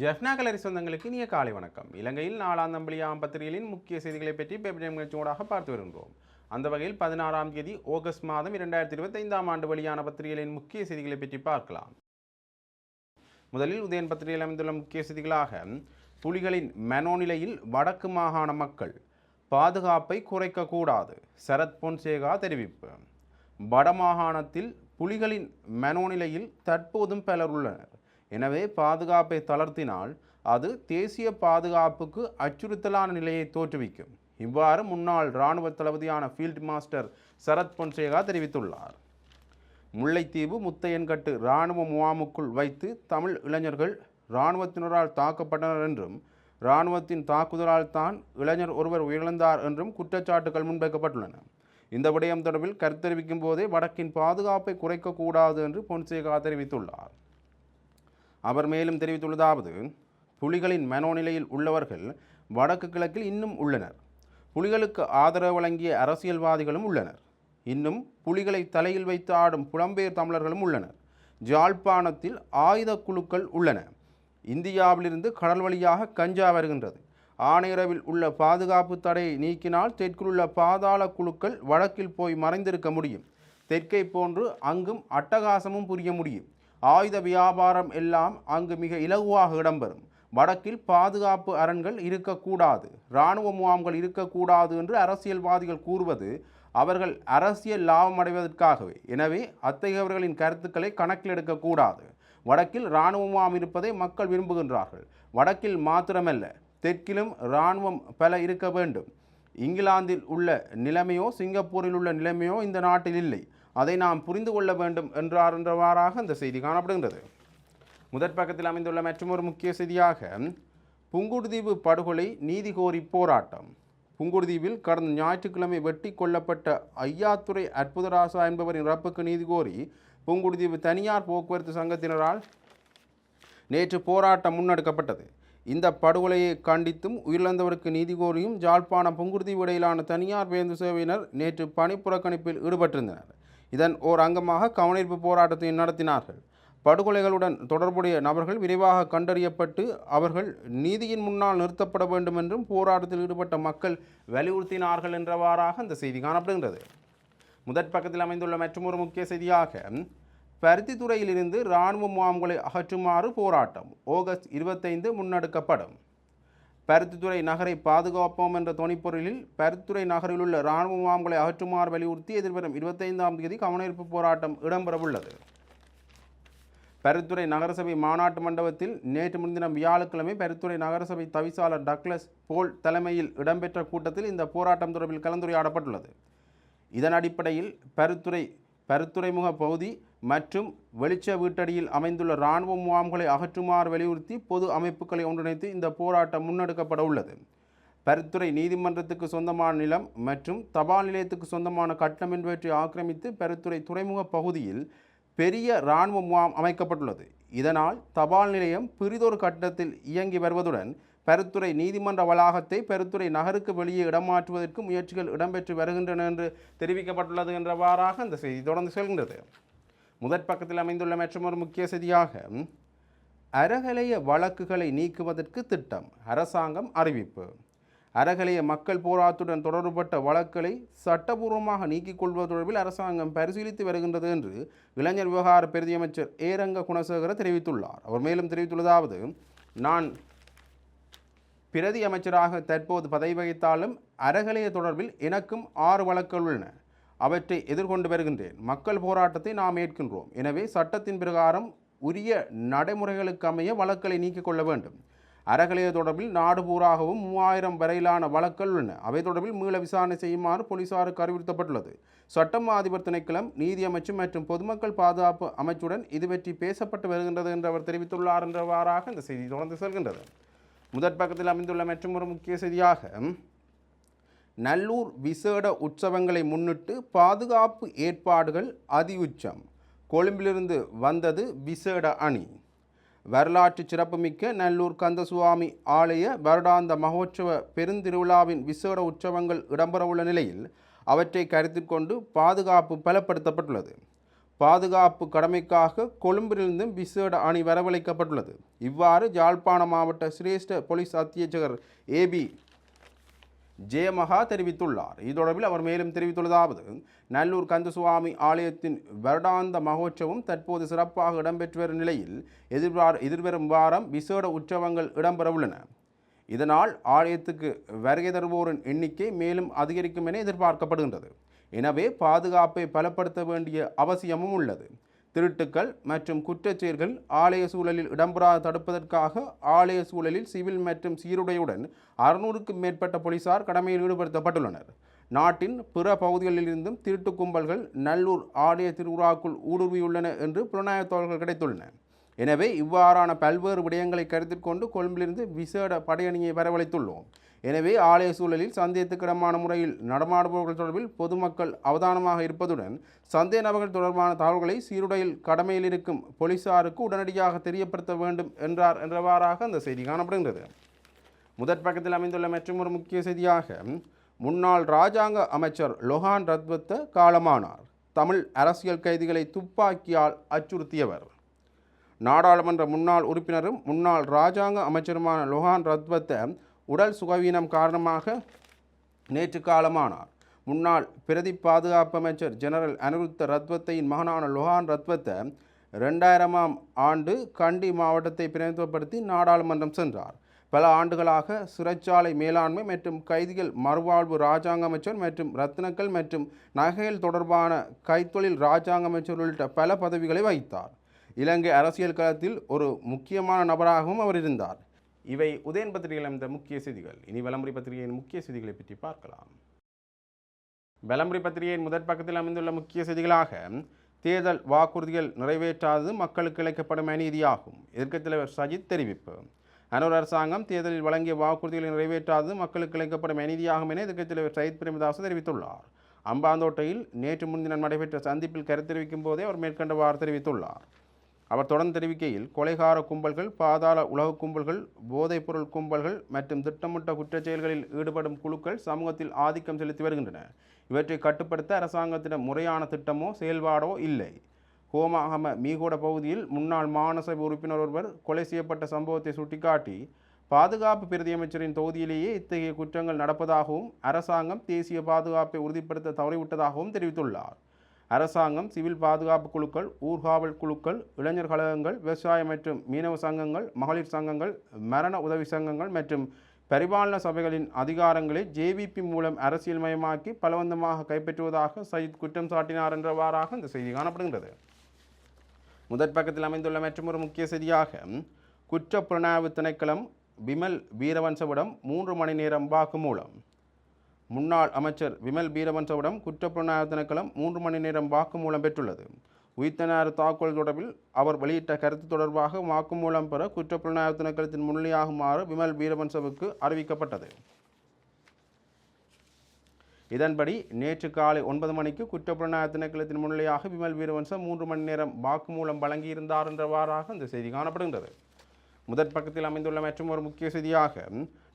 ஜெஃப்னா கலரி சொந்தங்களுக்கு இனிய காலை வணக்கம். இலங்கையில் நாலாம் தம்பளியாம் பத்திரிகைகளின் முக்கிய செய்திகளை பற்றி பேப்பர் நிகழ்ச்சியோடாக பார்த்து வருகின்றோம். அந்த வகையில் பதினாறாம் தேதி ஆகஸ்ட் மாதம் இரண்டாயிரத்தி இருபத்தைந்தாம் ஆண்டு வெளியான பத்திரிகைகளின் முக்கிய செய்திகளை பற்றி பார்க்கலாம். முதலில் உதயன் பத்திரிகையில் அமைந்துள்ள முக்கிய செய்திகளாக புலிகளின் மனோநிலையில் வடக்கு மாகாண மக்கள் பாதுகாப்பை குறைக்கக்கூடாது சரத் பொன்சேகா தெரிவிப்பு. வடமாகாணத்தில் புலிகளின் மனோநிலையில் தற்போதும் பலர் உள்ளனர். எனவே பாதுகாப்பை தளர்த்தினால் அது தேசிய பாதுகாப்புக்கு அச்சுறுத்தலான நிலையை தோற்றுவிக்கும். இவ்வாறு முன்னாள் இராணுவ தளபதியான ஃபீல்ட் மாஸ்டர் சரத் பொன்சேகா தெரிவித்துள்ளார். முல்லைத்தீவு முத்தையன்கட்டு இராணுவ முகாமுக்குள் வைத்து தமிழ் இளைஞர்கள் இராணுவத்தினரால் தாக்கப்பட்டனர் என்றும் இராணுவத்தின் தாக்குதலால் தான் இளைஞர் ஒருவர் உயிரிழந்தார் என்றும் குற்றச்சாட்டுகள் முன்வைக்கப்பட்டுள்ளன. இந்த விடயம் தொடர்பில் கருத்தெரிவிக்கும் போதே வடக்கின் பாதுகாப்பை குறைக்கக்கூடாது என்று பொன்சேகா தெரிவித்துள்ளார். அவர் மேலும் தெரிவித்துள்ளதாவது புலிகளின் மனோநிலையில் உள்ளவர்கள் வடக்கு கிழக்கில் இன்னும் உள்ளனர். புலிகளுக்கு ஆதரவு வழங்கிய அரசியல்வாதிகளும் உள்ளனர். இன்னும் புலிகளை தலையில் வைத்து ஆடும் புலம்பெயர் தமிழர்களும் உள்ளனர். ஜாழ்ப்பாணத்தில் ஆயுத குழுக்கள் உள்ளன. இந்தியாவிலிருந்து கடல் வழியாக கஞ்சா வருகின்றது. ஆணையரவில் உள்ள பாதுகாப்பு தடையை நீக்கினால் தெற்கிலுள்ள பாதாள குழுக்கள் வடக்கில் போய் மறைந்திருக்க முடியும். தெற்கை போன்று அங்கும் அட்டகாசமும் புரிய முடியும். ஆயுத வியாபாரம் எல்லாம் அங்கு மிக இலகுவாக இடம்பெறும். வடக்கில் பாதுகாப்பு அரண்கள் இருக்கக்கூடாது. இராணுவ முகாம்கள் இருக்கக்கூடாது என்று அரசியல்வாதிகள் கூறுவது அவர்கள் அரசியல் லாபம் அடைவதற்காகவே எனவே அத்தகையவர்களின் கருத்துக்களை கணக்கில் எடுக்கக்கூடாது. வடக்கில் இராணுவ முகாம் இருப்பதை மக்கள் விரும்புகின்றார்கள். வடக்கில் மாத்திரமல்ல தெற்கிலும் இராணுவம் பல இருக்க வேண்டும். இங்கிலாந்தில் உள்ள நிலைமையோ சிங்கப்பூரில் உள்ள நிலைமையோ இந்த நாட்டில் இல்லை. அதை நாம் புரிந்து கொள்ள வேண்டும் என்றார் என்றவாறாக இந்த செய்தி காணப்படுகின்றது. முதற் பக்கத்தில் அமைந்துள்ள மற்றொரு முக்கிய செய்தியாக புங்குடுதீவு படுகொலை நீதி கோரி போராட்டம். புங்குடுதீவில் கடந்த ஞாயிற்றுக்கிழமை வெட்டி கொல்லப்பட்ட ஐயாத்துறை அற்புதராசா என்பவரின் இறப்புக்கு நீதி கோரி புங்குடுதீவு தனியார் போக்குவரத்து சங்கத்தினரால் நேற்று போராட்டம் முன்னெடுக்கப்பட்டது. இந்த படுகொலையை கண்டித்தும் உயிரிழந்தவருக்கு நீதி கோரியும் ஜாழ்ப்பாணம் புங்குடுதீவு இடையிலான தனியார் பேருந்து சேவையினர் நேற்று பணிப்புறக்கணிப்பில் ஈடுபட்டிருந்தனர். இதன் ஓர் அங்கமாக கவனிப்பு போராட்டத்தை நடத்தினார்கள். படுகொலைகளுடன் தொடர்புடைய நபர்கள் விரைவாக கண்டறியப்பட்டு அவர்கள் நீதியின் முன்னால் நிறுத்தப்பட வேண்டும் என்றும் போராட்டத்தில் ஈடுபட்ட மக்கள் வலியுறுத்தினார்கள் என்றவாறாக அந்த செய்தி காணப்படுகின்றது. முதற் பக்கத்தில் அமைந்துள்ள மற்றொரு முக்கிய செய்தியாக பருத்தித்துறையிலிருந்து இராணுவ முகாம்களை அகற்றுமாறு போராட்டம் ஆகஸ்ட் இருபத்தைந்து முன்னெடுக்கப்படும். பருத்தித்துறை நகரை பாதுகாப்போம் என்ற துணைப்பொருளில் பருத்தித்துறை நகரில் உள்ள இராணுவ முகாம்களை அகற்றுமாறு வலியுறுத்தி எதிர்வரும் இருபத்தைந்தாம் தேதி கவனஈர்ப்பு போராட்டம் இடம்பெறவுள்ளது. பருத்துறை நகரசபை மாநாட்டு மண்டபத்தில் நேற்று முன்தினம் வியாழக்கிழமை பருத்துறை நகரசபை தவிசாளர் டக்ளஸ் போல் தலைமையில் இடம்பெற்ற கூட்டத்தில் இந்த போராட்டம் தொடர்பில் கலந்துரையாடப்பட்டுள்ளது. இதன் அடிப்படையில் பருத்துறை பருத்துறைமுக பகுதி மற்றும் வெளிச்ச வீட்டடியில் அமைந்துள்ள இராணுவ முகாம்களை அகற்றுமாறு வலியுறுத்தி பொது அமைப்புகளை ஒன்றிணைத்து இந்த போராட்டம் முன்னெடுக்கப்பட உள்ளது. பருத்துறை நீதிமன்றத்துக்கு சொந்தமான நிலம் மற்றும் தபால் நிலையத்துக்கு சொந்தமான கட்டணம் என்பவற்றை ஆக்கிரமித்து பருத்துறை துறைமுக பகுதியில் பெரிய இராணுவ முகாம் அமைக்கப்பட்டுள்ளது. இதனால் தபால் நிலையம் பிரிதொரு கட்டத்தில் இயங்கி வருவதுடன் பருத்துறை நீதிமன்ற வளாகத்தை பருத்துறை நகருக்கு வெளியே இடமாற்றுவதற்கு முயற்சிகள் இடம்பெற்று வருகின்றன என்று தெரிவிக்கப்பட்டுள்ளது என்றவாறாக அந்த செய்தி தொடர்ந்து செல்கின்றது. முதற் பக்கத்தில் அமைந்துள்ள மற்றொரு முக்கிய செய்தியாக அறகலைய வழக்குகளை நீக்குவதற்கு திட்டம் அரசாங்கம் அறிவிப்பு. அறகலைய மக்கள் போராட்டத்துடன் தொடர்புபட்ட வழக்குகளை சட்டபூர்வமாக நீக்கிக் கொள்வது தொடர்பில் அரசாங்கம் பரிசீலித்து வருகின்றது என்று இளைஞர் விவகார பிரதியமைச்சர் ஏரங்க குணசேகர தெரிவித்துள்ளார். அவர் மேலும் தெரிவித்துள்ளதாவது நான் பிரதி அமைச்சராக தற்போது பதவி வகித்தாலும் அறகலைய தொடர்பில் எனக்கும் ஆறு வழக்குகள் உள்ளன. அவற்றை எதிர்கொண்டு வருகின்றேன். மக்கள் போராட்டத்தை நாம் ஏற்கின்றோம். எனவே சட்டத்தின் பிரகாரம் உரிய நடைமுறைகளுக்கு அமைய வழக்களை நீக்கிக் கொள்ள வேண்டும். அறகலைய தொடர்பில் நாடு பூராகவும் மூவாயிரம் வரையிலான வழக்கள் உள்ளன. அவை தொடர்பில் மீள விசாரணை செய்யுமாறு போலீசாருக்கு அறிவுறுத்தப்பட்டுள்ளது. சட்டம் அதிபர் திணைக்களம் நீதி அமைச்சு மற்றும் பொதுமக்கள் பாதுகாப்பு அமைச்சுடன் இது பற்றி பேசப்பட்டு வருகின்றது என்று அவர் தெரிவித்துள்ளார் என்றவாறாக இந்த செய்தி தொடர்ந்து செல்கின்றது. முதற் பக்கத்தில் அமைந்துள்ள ஒரு முக்கிய செய்தியாக நல்லூர் விசேட உற்சவங்களை முன்னிட்டு பாதுகாப்பு ஏற்பாடுகள் அதி உச்சம் கொழும்பிலிருந்து வந்தது விசேட அணி. வரலாற்று சிறப்புமிக்க நல்லூர் கந்தசுவாமி ஆலய வருடாந்த மகோற்சவ பெருந்திருவிழாவின் விசேட உற்சவங்கள் இடம்பெறவுள்ள நிலையில் அவற்றை கருத்தில் கொண்டு பாதுகாப்பு பலப்படுத்தப்பட்டுள்ளது. பாதுகாப்பு கடமைக்காக கொழும்பிலிருந்தும் விசேட அணி வரவழைக்கப்பட்டுள்ளது. இவ்வாறு யாழ்ப்பாண மாவட்ட சிரேஷ்ட போலீஸ் அத்தியட்சகர் ஏபி ஜெயமகா தெரிவித்துள்ளார். இது தொடர்பில் அவர் மேலும் தெரிவித்துள்ளதாவது நல்லூர் கந்தசுவாமி ஆலயத்தின் வருடாந்த மகோற்சவம் தற்போது சிறப்பாக இடம்பெற்று வரும் நிலையில் எதிர்வார எதிர்வரும் வாரம் விசேட உற்சவங்கள் இடம்பெறவுள்ளன. இதனால் ஆலயத்துக்கு வருகை தருவோரின் எண்ணிக்கை மேலும் அதிகரிக்கும் என எதிர்பார்க்கப்படுகின்றது. எனவே பாதுகாப்பை பலப்படுத்த வேண்டிய அவசியமும் உள்ளது. திருட்டுக்கள் மற்றும் குற்றச்செயல்கள் ஆலய சூழலில் இடம்பெறாத தடுப்பதற்காக ஆலய சூழலில் சிவில் மற்றும் சீருடையுடன் அறுநூறுக்கும் மேற்பட்ட போலீசார் கடமையில் ஈடுபடுத்தப்பட்டுள்ளனர். நாட்டின் பிற பகுதிகளிலிருந்தும் திருட்டு கும்பல்கள் நல்லூர் ஆலய திருவிழாக்குள் ஊடுருவியுள்ளன என்று புலனாய்வு தகவல்கள் கிடைத்துள்ளன. எனவே இவ்வாறான பல்வேறு விடயங்களை கருத்தில் கொண்டு கொழும்பிலிருந்து விசேட படையணியை வரவழைத்துள்ளோம். எனவே ஆலய சூழலில் சந்தேகத்துக்கிடமான முறையில் நடமாடுபவர்கள் தொடர்பில் பொதுமக்கள் அவதானமாக இருப்பதுடன் சந்தேக நபர்கள் தொடர்பான தகவல்களை சீருடையில் கடமையில் இருக்கும் போலீசாருக்கு உடனடியாக தெரியப்படுத்த வேண்டும் என்றார் என்றவாறாக அந்த செய்தி காணப்படுகின்றது. முதற் பக்கத்தில் அமைந்துள்ள மற்றும் ஒரு முக்கிய செய்தியாக முன்னாள் இராஜாங்க அமைச்சர் லொஹான் ரத்வத்த காலமானார். தமிழ் அரசியல் கைதிகளை துப்பாக்கியால் அச்சுறுத்தியவர். நாடாளுமன்ற முன்னாள் உறுப்பினரும் முன்னாள் இராஜாங்க அமைச்சருமான லொஹான் ரத்வத்த உடல் சுகவீனம் காரணமாக நேற்று காலமானார். முன்னாள் பிரதி பாதுகாப்பு அமைச்சர் ஜெனரல் அனிருத்த ரத்வத்தையின் மகனான லொஹான் ரத்வத்தை ரெண்டாயிரமாம் ஆண்டு கண்டி மாவட்டத்தை பிரதிநிதித்துவப்படுத்தி நாடாளுமன்றம் சென்றார். பல ஆண்டுகளாக சிறைச்சாலை மேலாண்மை மற்றும் கைதிகள் மறுவாழ்வு இராஜாங்க அமைச்சர் மற்றும் ரத்தினக்கல் மற்றும் நகைகள் தொடர்பான கைத்தொழில் இராஜாங்க அமைச்சர் உள்ளிட்ட பல பதவிகளை வகித்தார். இலங்கை அரசியல் களத்தில் ஒரு முக்கியமான நபராகவும் அவர் இருந்தார். இவை உதயன் பத்திரிகையில் அமைந்த முக்கிய செய்திகள். இனி விளம்பரி பத்திரிகையின் முக்கிய செய்திகளை பற்றி பார்க்கலாம். விளம்பரி பத்திரிகையின் முதற் பக்கத்தில் அமைந்துள்ள முக்கிய செய்திகளாக தேர்தல் வாக்குறுதிகள் நிறைவேற்றாதது மக்களுக்கு இழைக்கப்படும் அநீதியாகும். எதிர்க்கட்சித் தலைவர் சஜித் தெரிவிப்பு. அனூர் அரசாங்கம் தேர்தலில் வழங்கிய வாக்குறுதிகளை நிறைவேற்றாதது மக்களுக்கு இழைக்கப்படும் அநீதியாகும் என எதிர்க்கட்சித் தலைவர் சஜித் பிரேமதாஸ் தெரிவித்துள்ளார். அம்பாந்தோட்டையில் நேற்று முன்தினம் நடைபெற்ற சந்திப்பில் கருத்து தெரிவிக்கும் போதே அவர் மேற்கண்டவாறு தெரிவித்துள்ளார். அவர் தொடர்ந்து தெரிவிக்கையில் கொலைகார கும்பல்கள் பாதாள உலக கும்பல்கள் போதைப்பொருள் கும்பல்கள் மற்றும் திட்டமிட்ட குற்றச்செயல்களில் ஈடுபடும் குழுக்கள் சமூகத்தில் ஆதிக்கம் செலுத்தி வருகின்றன. இவற்றை கட்டுப்படுத்த அரசாங்கத்திடம் முறையான திட்டமோ செயல்பாடோ இல்லை. ஹோமாகம மீகோட பகுதியில் முன்னாள் மாநசபை உறுப்பினர் ஒருவர் கொலை செய்யப்பட்ட சம்பவத்தை சுட்டிக்காட்டி பாதுகாப்பு பிரதியமைச்சரின் தொகுதியிலேயே இத்தகைய குற்றங்கள் நடப்பதாகவும் அரசாங்கம் தேசிய பாதுகாப்பை உறுதிப்படுத்த தவறிவிட்டதாகவும் தெரிவித்துள்ளார். அரசாங்கம் சிவில் பாதுகாப்பு குழுக்கள் ஊர்காவல் குழுக்கள் இளைஞர் கழகங்கள் விவசாய மற்றும் மீனவ சங்கங்கள் மகளிர் சங்கங்கள் மரண உதவி சங்கங்கள் மற்றும் பரிபாலன சபைகளின் அதிகாரங்களை ஜேவிபி மூலம் அரசியல்மயமாக்கி பலவந்தமாக கைப்பற்றுவதாக சயித் குற்றம் சாட்டினார் என்றவாறாக இந்த செய்தி காணப்படுகின்றது. முதற் பக்கத்தில் அமைந்துள்ள மற்றொரு முக்கிய செய்தியாக குற்ற புலனாய்வு திணைக்களம் விமல் வீரவன்சவிடம் மூன்று மணி நேரம் வாக்குமூலம். முன்னாள் அமைச்சர் விமல் வீரவன்சவிடம் குற்றப்புலனாய்வு திணைக்களம் மூன்று மணி நேரம் வாக்குமூலம் பெற்றுள்ளது. உயிர்த்தனார் தாக்குதல் தொடர்பில் அவர் வெளியிட்ட கருத்து தொடர்பாக வாக்குமூலம் பெற குற்றப்புலனாய்வு திணைக்களத்தின் முன்னிலையாகுமாறு விமல் வீரவன்சவுக்கு அறிவிக்கப்பட்டது. இதன்படி நேற்று காலை ஒன்பது மணிக்கு குற்றப்புலனாய்வு திணைக்களத்தின் முன்னிலையாக விமல் வீரவன்சம் மூன்று மணி நேரம் வாக்குமூலம் வழங்கியிருந்தார் என்றவாறாக இந்த செய்தி காணப்படுகின்றது. முதற் பக்கத்தில் அமைந்துள்ள மற்றும் ஒரு முக்கிய செய்தியாக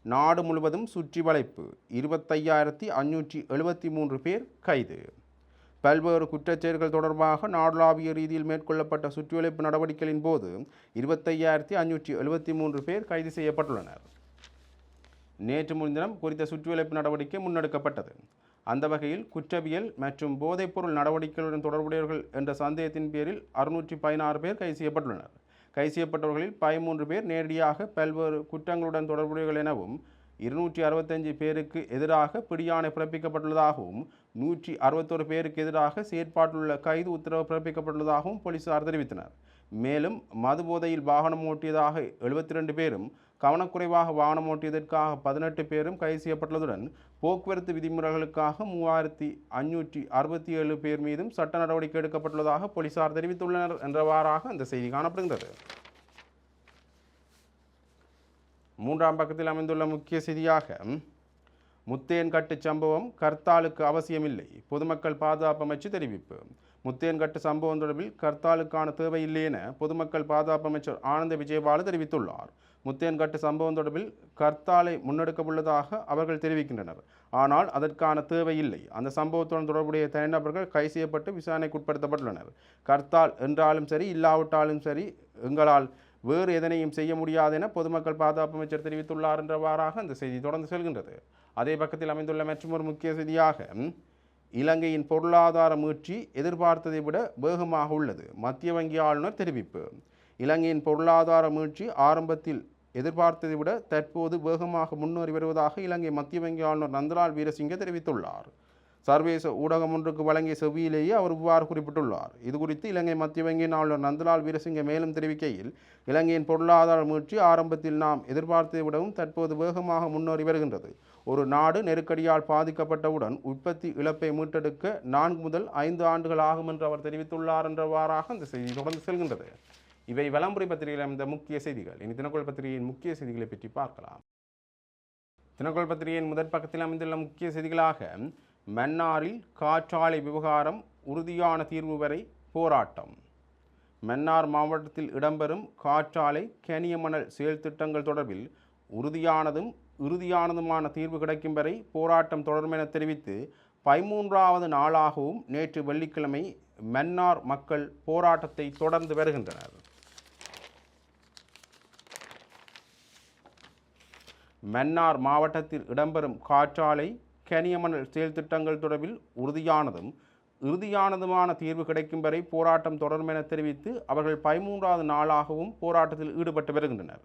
நாடு முழுவதும் சுற்றி வளைப்பு இருபத்தையாயிரத்தி அஞ்சூற்றி எழுபத்தி மூன்று பேர் கைது. பல்வேறு குற்றச்செயல்கள் தொடர்பாக நாடளாவிய ரீதியில் மேற்கொள்ளப்பட்ட சுற்றிவளைப்பு நடவடிக்கைகளின் போது இருபத்தையாயிரத்தி அஞ்சூற்றி எழுபத்தி மூன்று பேர் கைது செய்யப்பட்டுள்ளனர். நேற்று முன்தினம் குறித்த சுற்றிவளைப்பு நடவடிக்கை முன்னெடுக்கப்பட்டது. அந்த வகையில் குற்றவியல் மற்றும் போதைப்பொருள் நடவடிக்கைகளுடன் தொடர்புடையவர்கள் என்ற சந்தேகத்தின் பேரில் அறுநூற்றி பதினாறு பேர் கைது செய்யப்பட்டுள்ளனர். கைது செய்யப்பட்டவர்களில் பதிமூன்று பேர் நேரடியாக பல்வேறு குற்றங்களுடன் தொடர்புடையவர்கள் எனவும் இருநூற்றி அறுபத்தஞ்சு பேருக்கு எதிராக பிடியாணை பிறப்பிக்கப்பட்டுள்ளதாகவும் நூற்றி அறுபத்தொரு பேருக்கு எதிராக செயற்பாட்டிலுள்ள கைது உத்தரவு பிறப்பிக்கப்பட்டுள்ளதாகவும் போலீசார் தெரிவித்தனர். மேலும் மது போதையில் வாகனம் ஓட்டியதாக எழுபத்தி ரெண்டு பேரும் கவனக்குறைவாக வாகனம் ஓட்டியதற்காக பதினெட்டு பேரும் கைது செய்யப்பட்டுள்ளதுடன் போக்குவரத்து விதிமுறைகளுக்காக மூவாயிரத்தி அஞ்சூற்றி அறுபத்தி ஏழு பேர் மீதும் சட்ட நடவடிக்கை எடுக்கப்பட்டுள்ளதாக போலீசார் தெரிவித்துள்ளனர் என்றவாறாக அந்த செய்தி காணப்படுகின்றது. மூன்றாம் பக்கத்தில் அமைந்துள்ள முக்கிய செய்தியாக முத்தேன் கட்டு சம்பவம் கர்த்தாலுக்கு அவசியமில்லை பொதுமக்கள் பாதுகாப்பு அமைச்சு தெரிவிப்பு. முத்தேன்கட்டு சம்பவம் தொடர்பில் கர்த்தாலுக்கான தேவையில்லை என பொதுமக்கள் பாதுகாப்பு அமைச்சர் ஆனந்த விஜயபாலு தெரிவித்துள்ளார். முத்தேன்கட்டு சம்பவம் தொடர்பில் கர்த்தாலை முன்னெடுக்கவுள்ளதாக அவர்கள் தெரிவிக்கின்றனர். ஆனால் அதற்கான தேவையில்லை அந்த சம்பவத்துடன் தொடர்புடைய தனிநபர்கள் கை செய்யப்பட்டு விசாரணைக்குட்படுத்தப்பட்டுள்ளனர் கர்த்தால் என்றாலும் சரி இல்லாவிட்டாலும் சரி எங்களால் வேறு எதனையும் செய்ய முடியாது என பொதுமக்கள் பாதுகாப்பு அமைச்சர் தெரிவித்துள்ளார் என்றவாறாக அந்த செய்தி தொடர்ந்து செல்கின்றது. அதே பக்கத்தில் அமைந்துள்ள மற்றொரு முக்கிய செய்தியாக இலங்கையின் பொருளாதார மீட்சி எதிர்பார்த்ததை விட வேகமாக உள்ளது. மத்திய வங்கி ஆளுநர் தெரிவிப்பு. இலங்கையின் பொருளாதார மீழ்ச்சி ஆரம்பத்தில் எதிர்பார்த்ததை விட தற்போது வேகமாக முன்னேறி வருவதாக இலங்கை மத்திய வங்கி ஆளுநர் நந்தலால் வீரசிங்க தெரிவித்துள்ளார். சர்வதேச ஊடகம் ஒன்றுக்கு வழங்கிய செவ்வியிலேயே அவர் இவ்வாறு குறிப்பிட்டுள்ளார். இது குறித்து இலங்கை மத்திய வங்கியின் ஆளுநர் நந்தலால் வீரசிங்க மேலும் தெரிவிக்கையில் இலங்கையின் பொருளாதார மீழ்ச்சி ஆரம்பத்தில் நாம் எதிர்பார்த்ததை விடவும் தற்போது வேகமாக முன்னேறி வருகின்றது. ஒரு நாடு நெருக்கடியால் பாதிக்கப்பட்டவுடன் உற்பத்தி இழப்பை மீட்டெடுக்க நான்கு முதல் ஐந்து ஆண்டுகள் ஆகும் என்று அவர் தெரிவித்துள்ளார் என்றவாறாக அந்த செய்தி தொடர்ந்து செல்கின்றது. இவை வலம்புரி பத்திரிகையில் அமைந்த முக்கிய செய்திகள். இனி தினக்குள் பத்திரிகையின் முக்கிய செய்திகளை பற்றி பார்க்கலாம். தினக்குள் பத்திரிகையின் முதற் பக்கத்தில் அமைந்துள்ள முக்கிய செய்திகளாக மன்னாரில் காற்றாலை விவகாரம் உறுதியான தீர்வு வரை போராட்டம். மன்னார் மாவட்டத்தில் இடம்பெறும் காற்றாலை கேனியமணல் செயல் திட்டங்கள் தொடர்பில் உறுதியானதும் இறுதியானதுமான தீர்வு கிடைக்கும் வரை போராட்டம் தொடரும் என தெரிவித்து பதிமூன்றாவது நாளாகவும் நேற்று வெள்ளிக்கிழமை மன்னார் மக்கள் போராட்டத்தை தொடர்ந்து வருகின்றனர். மன்னார் மாவட்டத்தில் இடம்பெறும் காற்றாலை கனியமணல் செயல் திட்டங்கள் தொடர்பில் உறுதியானதும் இறுதியானதுமான தீர்வு கிடைக்கும் வரை போராட்டம் தொடரும் என தெரிவித்து அவர்கள் பதிமூன்றாவது நாளாகவும் போராட்டத்தில் ஈடுபட்டு வருகின்றனர்.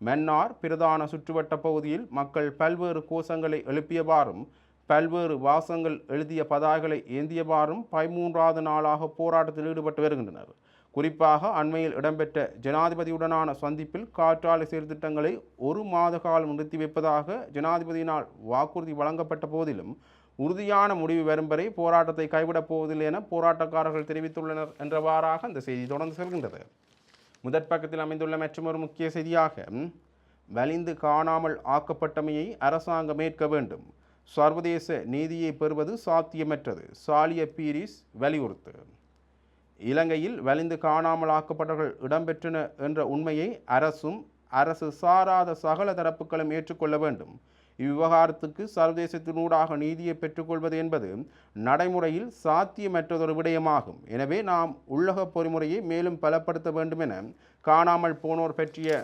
மன்னார் பிரதான சுற்றுவட்ட பகுதியில் மக்கள் பல்வேறு கோஷங்களை எழுப்பியவாறும் பல்வேறு வாசங்கள் எழுதிய பதாகைகளை ஏந்தியவாறும் பதிமூன்றாவது நாளாக போராட்டத்தில் ஈடுபட்டு வருகின்றனர். குறிப்பாக அண்மையில் இடம்பெற்ற ஜனாதிபதியுடனான சந்திப்பில் காற்றாலை சீர்திட்டங்களை ஒரு மாத காலம் நிறுத்தி வைப்பதாக ஜனாதிபதியினால் வாக்குறுதி வழங்கப்பட்ட போதிலும் உறுதியான முடிவு வரும் வரை போராட்டத்தை கைவிடப் போவதில்லை என போராட்டக்காரர்கள் தெரிவித்துள்ளனர் என்றவாறாக அந்த செய்தி தொடர்ந்து செல்கின்றது. முதற் பக்கத்தில் அமைந்துள்ள மற்றொரு முக்கிய செய்தியாக வலிந்து காணாமல் ஆக்கப்பட்டமையை அரசாங்கம் ஏற்க வேண்டும். சர்வதேச நீதியை பெறுவது சாத்தியமற்றது. சாலிய பீரிஸ் வலியுறுத்து. இலங்கையில் வலிந்து காணாமல் ஆக்கப்பட்டவர்கள் இடம்பெற்றன என்ற உண்மையை அரசும் அரசு சாராத சகல தரப்புகளும் ஏற்றுக்கொள்ள வேண்டும். இவ்விவகாரத்துக்கு சர்வதேசத்தினூடாக நீதியை பெற்றுக்கொள்வது என்பது நடைமுறையில் சாத்தியமற்றதொரு விடயமாகும். எனவே நாம் உள்ளக பொறிமுறையை மேலும் பலப்படுத்த வேண்டும் என காணாமல் போனோர் பற்றிய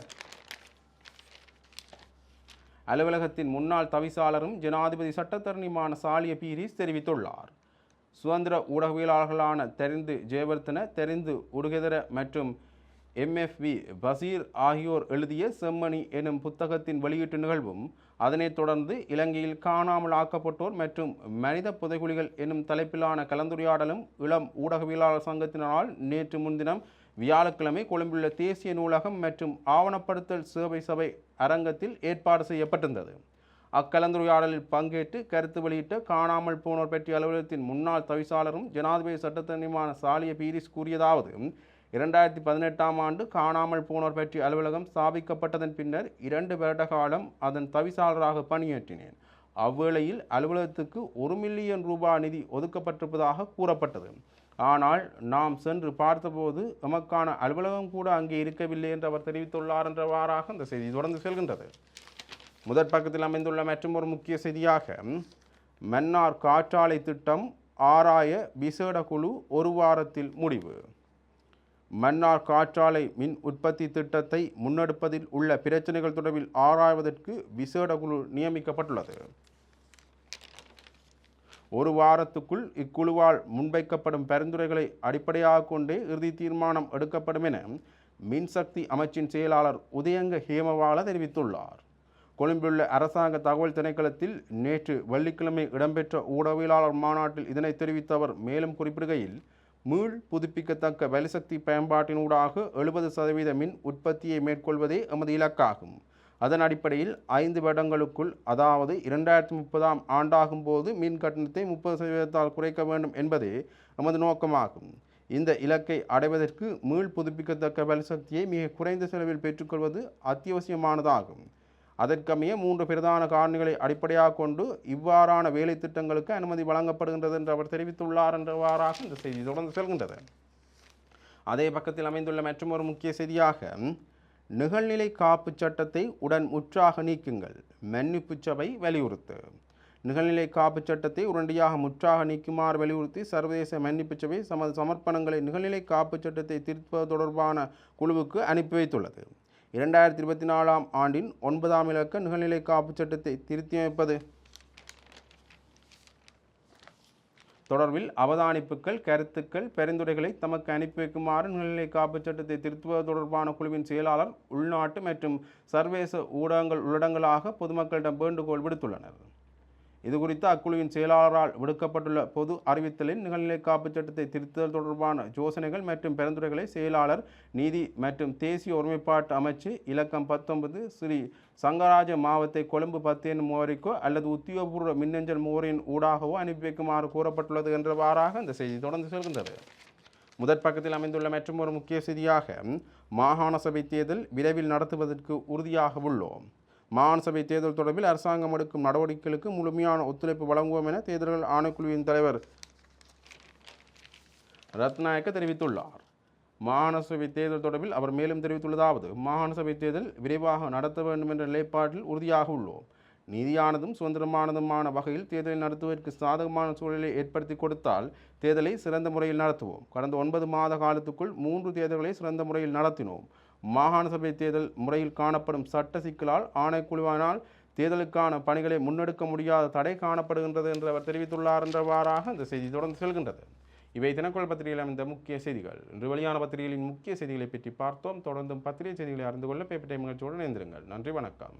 அலுவலகத்தின் முன்னாள் தவிசாளரும் ஜனாதிபதி சட்டத்தரணியுமான சாலிய பீரிஸ் தெரிவித்துள்ளார். சுதந்திர ஊடகவியலாளர்களான தெரிந்து ஜெயவர்த்தன தெரிந்து உடுகெதர மற்றும் எம்எஃப்பி பசீர் ஆகியோர் எழுதிய செம்மணி எனும் புத்தகத்தின் வெளியீட்டு நிகழ்வும் அதனைத் தொடர்ந்து இலங்கையில் காணாமல் ஆக்கப்பட்டோர் மற்றும் மனித புதைகுலிகள் எனும் தலைப்பிலான கலந்துரையாடலும் இளம் ஊடகவியலாளர் சங்கத்தினரால் நேற்று முன்தினம் வியாழக்கிழமை கொழும்பிலுள்ள தேசிய நூலகம் மற்றும் ஆவணப்படுத்தல் சேவை சபை அரங்கத்தில் ஏற்பாடு செய்யப்பட்டிருந்தது. அக்கலந்துரையாடலில் பங்கேற்று கருத்து வெளியிட்ட காணாமல் போனோர் பற்றிய அலுவலகத்தின் முன்னாள் தவிசாளரும் ஜனாதிபதி சட்டத்தனிமான சாலிய பீரிஸ் கூறியதாவது இரண்டாயிரத்தி பதினெட்டாம் ஆண்டு காணாமல் போனோர் பற்றிய அலுவலகம் ஸ்தாபிக்கப்பட்டதன் பின்னர் இரண்டு வருட காலம் அதன் தவிசாளராக பணியாற்றினேன். அவ்வேளையில் அலுவலகத்துக்கு ஒரு மில்லியன் ரூபாய் நிதி ஒதுக்கப்பட்டிருப்பதாக கூறப்பட்டது. ஆனால் நாம் சென்று பார்த்தபோது நமக்கான அலுவலகம் கூட அங்கே இருக்கவில்லை என்று அவர் தெரிவித்துள்ளார் என்றவாறாக அந்த செய்தி தொடர்ந்து செல்கின்றது. முதற் பக்கத்தில் அமைந்துள்ள மற்றும் ஒரு முக்கிய செய்தியாக மன்னார் காற்றாலை திட்டம் ஆராய விசேட குழு ஒரு வாரத்தில் முடிவு. மன்னார் காற்றாலை மின் உற்பத்தி திட்டத்தை முன்னெடுப்பதில் உள்ள பிரச்சனைகள் தொடர்பில் ஆராய்வதற்கு விசேட குழு நியமிக்கப்பட்டுள்ளது. ஒரு வாரத்துக்குள் இக்குழுவால் முன்வைக்கப்படும் பரிந்துரைகளை அடிப்படையாக கொண்டே இறுதி தீர்மானம் எடுக்கப்படும் என மின்சக்தி அமைச்சின் செயலாளர் உதயங்க ஹேமவால தெரிவித்துள்ளார். கொழும்பிலுள்ள அரசாங்க தகவல் திணைக்களத்தில் நேற்று வெள்ளிக்கிழமை இடம்பெற்ற ஊடகவியலாளர் மாநாட்டில் இதனை தெரிவித்த அவர் மேலும் குறிப்பிடுகையில் மீள் புதுப்பிக்கத்தக்க வலிசக்தி பயன்பாட்டினூடாக எழுபது சதவீத மின் உற்பத்தியை மேற்கொள்வதே எமது இலக்காகும். அதன் அடிப்படையில் ஐந்து வருடங்களுக்குள் அதாவது இரண்டாயிரத்தி முப்பதாம் ஆண்டாகும் போது மின் கட்டணத்தை முப்பது சதவீதத்தால் குறைக்க வேண்டும் என்பதே எமது நோக்கமாகும். இந்த இலக்கை அடைவதற்கு மீள் புதுப்பிக்கத்தக்க வலிசக்தியை மிக குறைந்த செலவில் பெற்றுக்கொள்வது அத்தியாவசியமானதாகும். அதற்கமைய மூன்று பிரதான காரணிகளை அடிப்படையாக கொண்டு இவ்வாறான வேலை திட்டங்களுக்கு அனுமதி வழங்கப்படுகின்றது என்று அவர் தெரிவித்துள்ளார் என்றவாறாக இந்த செய்தி தொடர்ந்து செல்கின்றது. அதே பக்கத்தில் அமைந்துள்ள மற்றொரு முக்கிய செய்தியாக நிகழ்நிலை காப்பு சட்டத்தை உடன் முற்றாக நீக்குங்கள் மன்னிப்பு சபை வலியுறுத்து. நிகழ்நிலை காப்பு சட்டத்தை உடனடியாக முற்றாக நீக்குமாறு வலியுறுத்தி சர்வதேச மன்னிப்பு சபை தமது சமர்ப்பணங்களை நிகழ்நிலை காப்பு சட்டத்தை திருப்பது தொடர்பான குழுவுக்கு அனுப்பி வைத்துள்ளது. இரண்டாயிரத்தி இருபத்தி நாலாம் ஆண்டின் ஒன்பதாம் இலக்க நிகழ்நிலை காப்பு சட்டத்தை திருத்தியமைப்பது. தொடர்பில் அவதானிப்புகள் கருத்துக்கள் பரிந்துரைகளை தமக்கு அனுப்பி வைக்குமாறு நிகழ்நிலை காப்புச் சட்டத்தை திருத்துவது தொடர்பான குழுவின் செயலாளர் உள்நாட்டு மற்றும் சர்வதேச ஊடகங்கள் உள்ளடங்களாக பொதுமக்களிடம் வேண்டுகோள் விடுத்துள்ளனர். இதுகுறித்து அக்குழுவின் செயலாளரால் விடுக்கப்பட்டுள்ள பொது அறிவித்தலின் நிகழ்நிலை காப்புச் சட்டத்தை திருத்துதல் தொடர்பான யோசனைகள் மற்றும் பரிந்துரைகளை செயலாளர் நீதி மற்றும் தேசிய ஒருமைப்பாட்டு அமைச்சு இலக்கம் பத்தொன்பது ஸ்ரீ சங்கராஜ மாவத்தை கொழும்பு பத்தேன் முகவரிக்கோ அல்லது உத்தியோகபூர்வ மின்னஞ்சல் முகவரியின் ஊடாகவோ அனுப்பி வைக்குமாறு கூறப்பட்டுள்ளது என்றவாறாக இந்த செய்தி தொடர்ந்து செல்கின்றது. முதற் பக்கத்தில் அமைந்துள்ள மற்றும் ஒரு முக்கிய செய்தியாக மாகாண சபை தேர்தல் விரைவில் நடத்துவதற்கு உறுதியாக உள்ளோம். மாகாண சபை தேர்தல் தொடர்பில் அரசாங்கம் எடுக்கும் நடவடிக்கைகளுக்கு முழுமையான ஒத்துழைப்பு வழங்குவோம் என தேர்தல்கள் ஆணைக்குழுவின் தலைவர் ரத்நாயக்க தெரிவித்துள்ளார். மாகாண சபை தேர்தல் தொடர்பில் அவர் மேலும் தெரிவித்துள்ளதாவது மாகாண சபை தேர்தல் விரைவாக நடத்த வேண்டும் என்ற நிலைப்பாட்டில் உறுதியாக உள்ளோம். நீதியானதும் சுதந்திரமானதுமான வகையில் தேர்தலை நடத்துவதற்கு சாதகமான சூழலை ஏற்படுத்தி கொடுத்தால் தேர்தலை சிறந்த முறையில் நடத்துவோம். கடந்த ஒன்பது மாத காலத்துக்குள் மூன்று தேர்தல்களை சிறந்த முறையில் நடத்தினோம். மாகாண சபை தேர்தல் முறையில் காணப்படும் சட்ட சிக்கலால் ஆணைக்குழுவினால் தேர்தலுக்கான பணிகளை முன்னெடுக்க முடியாத தடை காணப்படுகின்றது என்று அவர் தெரிவித்துள்ளார் என்றவாறாக இந்த செய்தி தொடர்ந்து செல்கின்றது. இவை தினக்குள் பத்திரிகையில் அமைந்த முக்கிய செய்திகள். இன்று வெளியான பத்திரிகைகளின் முக்கிய செய்திகளை பற்றி பார்த்தோம். தொடர்ந்தும் பத்திரிகை செய்திகளை அறிந்து கொள்ள பேப்பர் டைம் நிகழ்ச்சியோடு இணைந்திருங்கள். நன்றி வணக்கம்.